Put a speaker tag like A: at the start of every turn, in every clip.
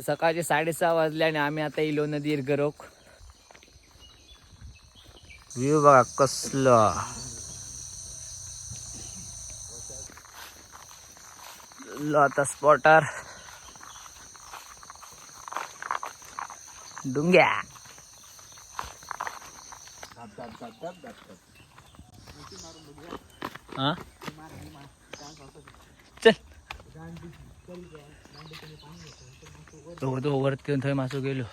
A: तर सकाळचे साडेसहा वाजले आणि आम्ही आता इलो नदीर गरोक व्ह्यू बघा कसलं. आता स्पॉटर डुंग्या. हा? चल. तो तो वरती येऊन थंय मासो गेलो.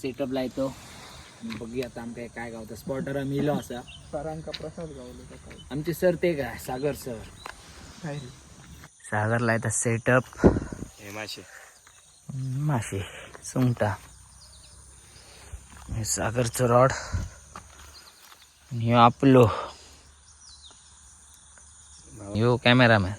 A: सेटअप लायतो बघूया आता आमकां काय गावता स्पॉटर आम्ही इलो असा.
B: सरांका प्रसाद गावलो
A: आमचे सर ते काय सागर सर
B: काय रे?
A: सागर लायता सेटअप
C: हे मासे.
A: मासे सुंगटा. हे सागरचं रॉड ह्यो आपलो ह्यो कॅमेरामॅन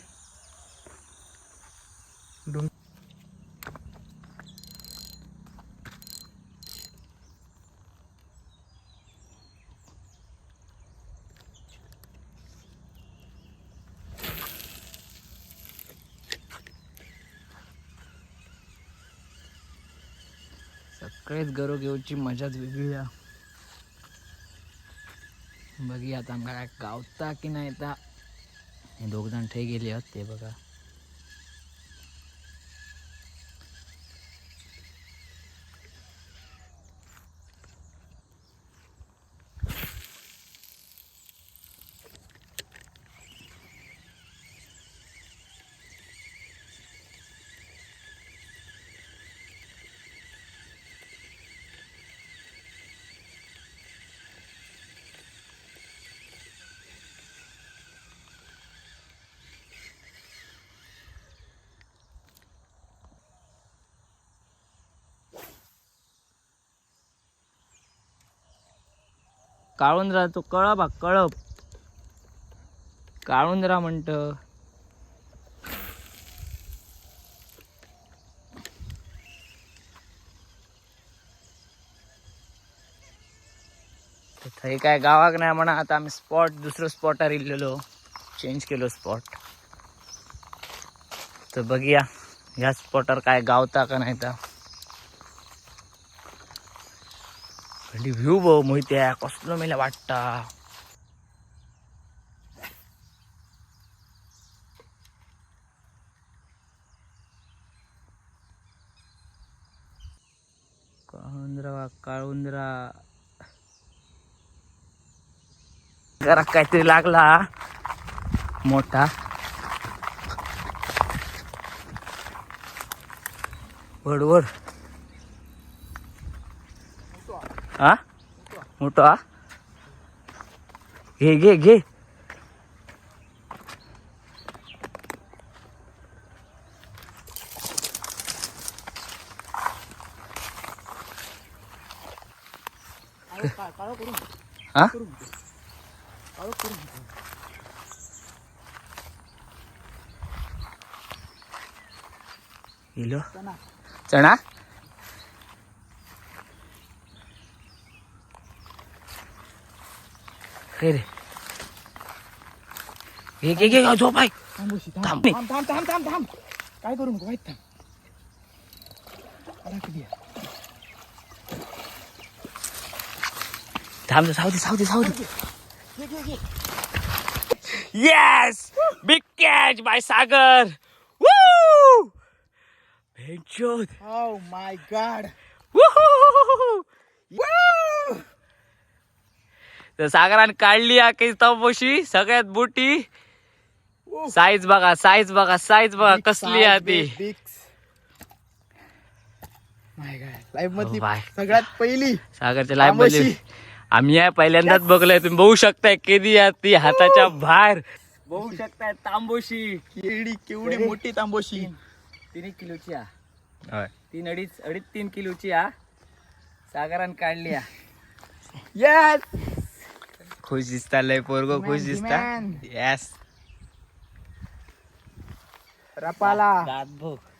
A: सगळेच गरो घेऊची मजाच वेगळी आहे. बघी आता आमका काय गावता की नाही आता. हे दोघ जण ठे गेले आहेत ते बघा. काळुंद्रा तो कळप हा कळप. काळुंद्रा म्हणत. थंय काय गावाक नाही म्हणा आता आम्ही स्पॉट दुसरं स्पॉटार इल्लेलो. चेंज केलो स्पॉट तर बघूया ह्या स्पॉटार काय गावता का नाही तर हल्ली व्ह्यू बघ मोहित्या कसलो मेला वाटता. काळुंदरा काळुंदरा घरात काहीतरी लागला. मोठा. वड. हा मोठो हा घे घे घे
B: काळो करून
A: हा
B: करून काळो करून
A: गेलो
B: चणा
A: हे रे घे घे घे झोप आहे
B: थांबोशी
A: थांब.
B: थांब थांब थांब थांब थांब काय करू नको वाईट थांब किती?
A: थांब सावधी सावधी सावधी yes big catch by Sagar
B: my god.
A: Woohoo! तर सागराने काढली हा काही तपोशी सगळ्यात मोठी.
B: Woo.
A: साईज बघा साईज बघा साईज बघा कसली आहे ती.
B: मधली
A: my
B: सगळ्यात पहिली.
A: सागरच्या लाईफमध्ये
B: तांबोशी.
A: आम्ही आहे पहिल्यांदाच बघलोय तुम्ही बघू शकताय केदी आहे ती हाताच्या बाहेर. बघू शकताय तांबोशी.
B: केवढी केवढी मोठी तांबोशी.
A: तीन एक किलोची हा तीन अडीच अडीच तीन किलोची हा सागरान काढली हा
B: येस
A: खुश दिसता लय पोरगो खुश दिसता. Yes
B: Rapala.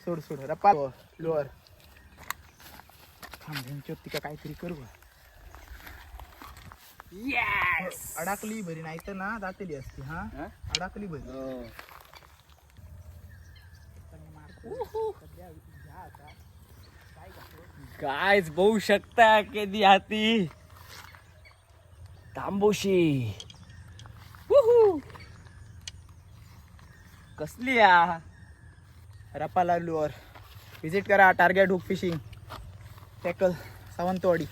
B: सोड सोड. रपा. लोअर. थांब तिका काहीतरी करू अडाकली बरी नाही तर ना जातली असती हा? अडाकली बरी
A: गायच बघू शकता कधी हाती. तांबोशी. कसली आ
B: रपाला लुअर विजिट करा target hook fishing tackle Sawantwadi.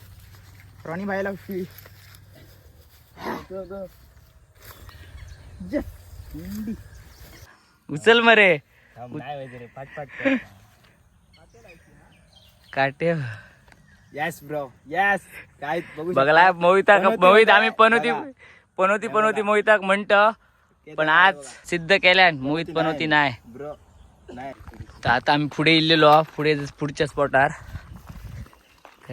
B: Ronnie भाईला फी
A: उचल मरे. काटे.
B: यस ब्रो यस काय बघू
A: बघला मोहिता मोहित. आम्ही पनोती. पनोती पनोती मोहिताक म्हणतो पण आज सिद्ध केल्यान मोहित पनोती नाही.
B: ब्रो नाही.
A: तर आता आम्ही पुढे इल्लेलो. पुढे पुढच्या स्पॉटार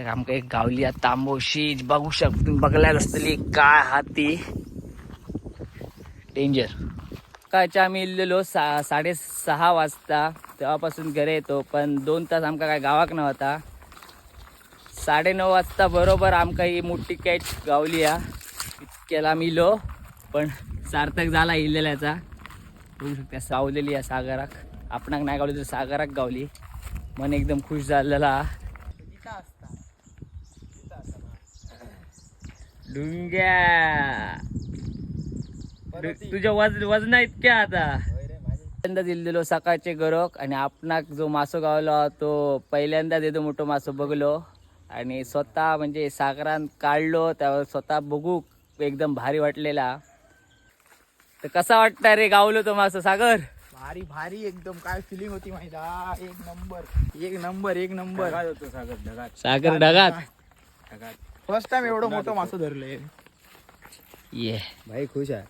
A: आमका एक गावली तांबोशी. बघू शकतो तुम्ही बघल्याच असतली काय हाती. डेंजर कायच्या आम्ही इल्लेलो सा साडे सहा वाजता. तेव्हापासून घरी येतो पण दोन तास आमका काय गावाक नव्हता साडे नऊ वाजता बरोबर आमका ही मोठी कॅच गावली हा. इतक्याला आम्ही इलो पण सार्थक झाला इल्लेल्याचा बघू शकता सावलेली या सागराक. आपणाक नाही गावली तर सागराक गावली. मन एकदम खुश झालेला डुंग्या. तुझ्या वज वजना इतक्या आता. पहिल्यांदा दिलेलो सकाळचे गरक आणि आपणाक जो मासो गावलो तो पहिल्यांदा देतो मोठो मासो बघलो. आणि स्वतः म्हणजे सागरान काढलो त्यावर स्वतः बघू एकदम भारी वाटलेला. तर कसा वाटता रे गावलो तो मासो सागर?
B: भारी भारी एकदम. काय फिलिंग होती माहिती एक नंबर. एक नंबर एक नंबर.
A: सागर ढगात.
B: फर्स्ट टाइम एवढं मोठं मासं धरलंय
A: ये.
C: भाई खुश आहे.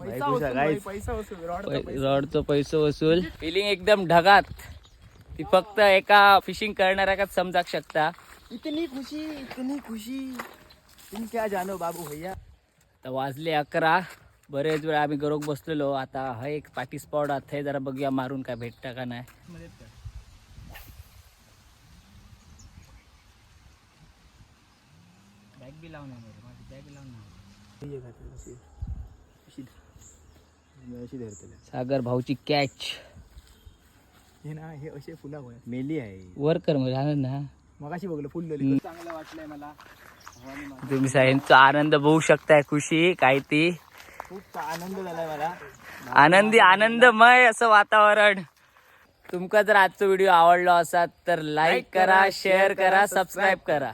B: पैसा वसूल भाई, पैसा वसूल. रॉडचा पैसा.
A: रॉडचं पैसो वसूल. फिलिंग एकदम ढगात. ती फक्त एका फिशिंग करणाऱ्याकाच समजाक शकता?
B: इतनी खुशी इतनी खुशी. तुम क्या जानो बाबू भैया?
A: तर वाजले अकरा. बरेच वेळा आम्ही गरोक बसलेलो. आता हा एक पाठी स्पॉट आहे. थंय जरा बघूया मारून काय भेटता का नाही. बॅग बी लावून बॅग लावून
C: अशी. धरतले
A: सागर भाऊची कॅच
B: हे ना हे असे फुला
C: मेली आहे.
A: वर कर मग आनंद ना.
B: मगाशी बघलं फुल. चांगलं वाटलंय मला.
A: तुम्ही सगळ्यांचा आनंद बघू शकताय खुशी काय ती.
B: खूप आनंद झालाय मला.
A: आनंदी आनंदमय असं वातावरण. तुमका जर आजचा व्हिडिओ आवडला असाल तर लाईक करा शेअर करा सबस्क्राईब करा.